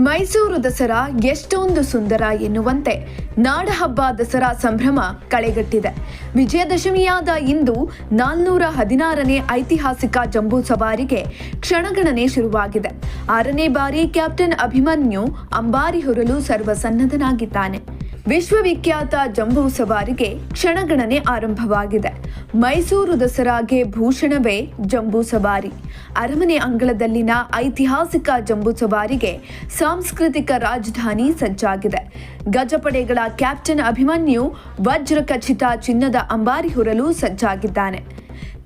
ಮೈಸೂರು ದಸರಾ ಎಷ್ಟೊಂದು ಸುಂದರ ಎನ್ನುವಂತೆ ನಾಡಹಬ್ಬ ದಸರಾ ಸಂಭ್ರಮ ಕಳೆಗಟ್ಟಿದೆ. ವಿಜಯದಶಮಿಯಾದ ಇಂದು ನಾಲ್ನೂರ ಹದಿನಾರನೇ ಐತಿಹಾಸಿಕ ಜಂಬೂ ಸವಾರಿಗೆ ಕ್ಷಣಗಣನೆ ಶುರುವಾಗಿದೆ. ಆರನೇ ಬಾರಿ ಕ್ಯಾಪ್ಟನ್ ಅಭಿಮನ್ಯು ಅಂಬಾರಿ ಹೊರಲು ಸರ್ವಸನ್ನದ್ಧನಾಗಿದ್ದಾನೆ. ವಿಶ್ವವಿಖ್ಯಾತ ಜಂಬೂ ಸವಾರಿಗೆ ಕ್ಷಣಗಣನೆ ಆರಂಭವಾಗಿದೆ. ಮೈಸೂರು ದಸರಾಗೆ ಭೂಷಣವೇ ಜಂಬೂ ಸವಾರಿ. ಅರಮನೆ ಅಂಗಳದಲ್ಲಿನ ಐತಿಹಾಸಿಕ ಜಂಬೂ ಸವಾರಿಗೆ ಸಾಂಸ್ಕೃತಿಕ ರಾಜಧಾನಿ ಸಜ್ಜಾಗಿದೆ. ಗಜಪಡೆಗಳ ಕ್ಯಾಪ್ಟನ್ ಅಭಿಮನ್ಯು ವಜ್ರ ಖಚಿತ ಚಿನ್ನದ ಅಂಬಾರಿ ಹೊರಲು ಸಜ್ಜಾಗಿದ್ದಾನೆ.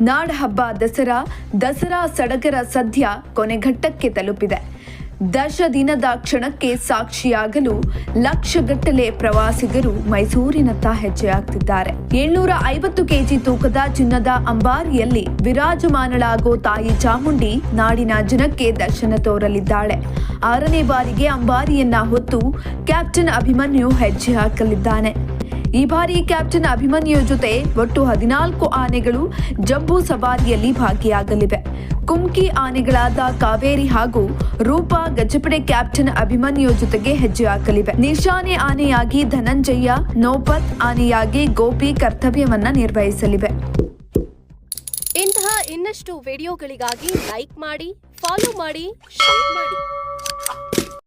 ನಾಡಹಬ್ಬ ದಸರಾ ದಸರಾ ಸಡಗರ ಸದ್ಯ ಕೊನೆಘಟ್ಟಕ್ಕೆ ತಲುಪಿದೆ. ದಶ ದಿನದ ಕ್ಷಣಕ್ಕೆ ಸಾಕ್ಷಿಯಾಗಲು ಲಕ್ಷಗಟ್ಟಲೆ ಪ್ರವಾಸಿಗರು ಮೈಸೂರಿನತ್ತ ಹೆಜ್ಜೆ ಹಾಕ್ತಿದ್ದಾರೆ ಏಳ್ನೂರ ಐವತ್ತು ಕೆಜಿ ತೂಕದ ಚಿನ್ನದ ಅಂಬಾರಿಯಲ್ಲಿ ವಿರಾಜಮಾನಳಾಗೋ ತಾಯಿ ಚಾಮುಂಡಿ ನಾಡಿನ ಜನಕ್ಕೆ ದರ್ಶನ ತೋರಲಿದ್ದಾಳೆ. ಆರನೇ ಬಾರಿಗೆ ಅಂಬಾರಿಯನ್ನ ಹೊತ್ತು ಕ್ಯಾಪ್ಟನ್ ಅಭಿಮನ್ಯು ಹೆಜ್ಜೆ ಹಾಕಲಿದ್ದಾನೆ. ಈ ಬಾರಿ ಕ್ಯಾಪ್ಟನ್ ಅಭಿಮನ್ಯು ಜೊತೆ ಒಟ್ಟು ಹದಿನಾಲ್ಕು ಆನೆಗಳು ಜಂಬೂ ಸವಾರಿಯಲ್ಲಿ ಭಾಗಿಯಾಗಲಿವೆ. ಕುಮ್ಕಿ ಆನೆಗಳಾದ ಕಾವೇರಿ ಹಾಗೂ ರೂಪಾ ಗಜಪಡೆ ಕ್ಯಾಪ್ಟನ್ ಅಭಿಮನ್ಯು ಜೊತೆಗೆ ಹೆಜ್ಜೆ ಹಾಕಲಿವೆ. ನಿಶಾನೆ ಆನೆಯಾಗಿ ಧನಂಜಯ್ಯ, ನೋಪತ್ ಆನೆಯಾಗಿ ಗೋಪಿ ಕರ್ತವ್ಯವನ್ನ ನಿರ್ವಹಿಸಲಿವೆ. ಇಂತಹ ಇನ್ನಷ್ಟು ವಿಡಿಯೋಗಳಿಗಾಗಿ ಲೈಕ್ ಮಾಡಿ, ಫಾಲೋ ಮಾಡಿ, ಶೇರ್ ಮಾಡಿ.